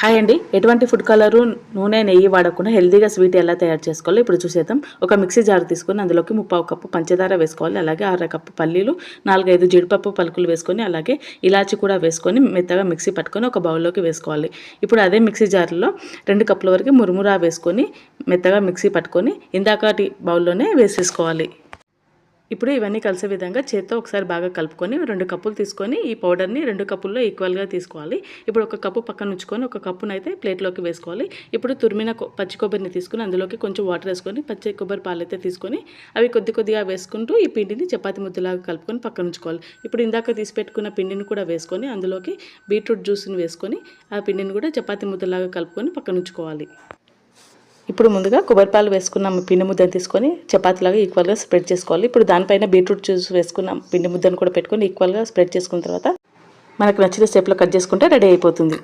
Hi అండి. ఎటువంటి food colour నూనె నెయ్యి వాడకుండా హెల్దీగా స్వీట్ ఎలా తయారు చేసుకోవాలో ఇప్పుడు చూసేద్దాం. ఒక మిక్సీ జార్ తీసుకొని అందులోకి ముప్పావు కప్పు పంచదార వేసుకోవాలి. అలాగే అర కప్పు పల్లీలు నాలుగైదు జీడిపప్పు పలుకులు వేసుకొని అలాగే ఇలాచి కూడా వేసుకొని మెత్తగా మిక్సీ పట్టుకొని ఒక బౌల్లోకి వేసుకోవాలి. ఇప్పుడు అదే మిక్సీ జార్లో రెండు కప్పుల వరకు మురుమురా వేసుకొని మెత్తగా మిక్సీ పట్టుకొని ఇందాకటి బౌల్లోనే వేసేసుకోవాలి. ఇప్పుడు ఇవన్నీ కలిసే విధంగా చేత్తో ఒకసారి బాగా కలుపుకొని రెండు కప్పులు తీసుకొని ఈ పౌడర్ని రెండు కప్పుల్లో ఈక్వల్గా తీసుకోవాలి. ఇప్పుడు ఒక కప్పు పక్కన ఉంచుకొని ఒక కప్పునైతే ప్లేట్లోకి వేసుకోవాలి. ఇప్పుడు తురిమిన పచ్చి కొబ్బరిని తీసుకుని అందులోకి కొంచెం వాటర్ వేసుకొని పచ్చి కొబ్బరి పాలైతే తీసుకొని అవి కొద్ది కొద్దిగా వేసుకుంటూ ఈ పిండిని చపాతి ముద్దలాగా కలుపుకొని పక్కన ఉంచుకోవాలి. ఇప్పుడు ఇందాక తీసి పెట్టుకున్న పిండిని కూడా వేసుకొని అందులోకి బీట్రూట్ జ్యూస్ని వేసుకొని ఆ పిండిని కూడా చపాతి ముద్దలాగా కలుపుకొని పక్కన ఉంచుకోవాలి. ఇప్పుడు ముందుగా కొబ్బరి పాలు వేసుకున్న పిండి ముద్దను తీసుకొని చపాతీలాగా ఈక్వల్గా స్ప్రెడ్ చేసుకోవాలి. ఇప్పుడు దానిపైన బీట్రూట్ జ్యూస్ వేసుకున్న పిండి ముద్దను కూడా పెట్టుకొని ఈక్వల్గా స్ప్రెడ్ చేసుకున్న తర్వాత మనకు నచ్చిన స్టెప్లో కట్ చేసుకుంటే రెడీ అయిపోతుంది.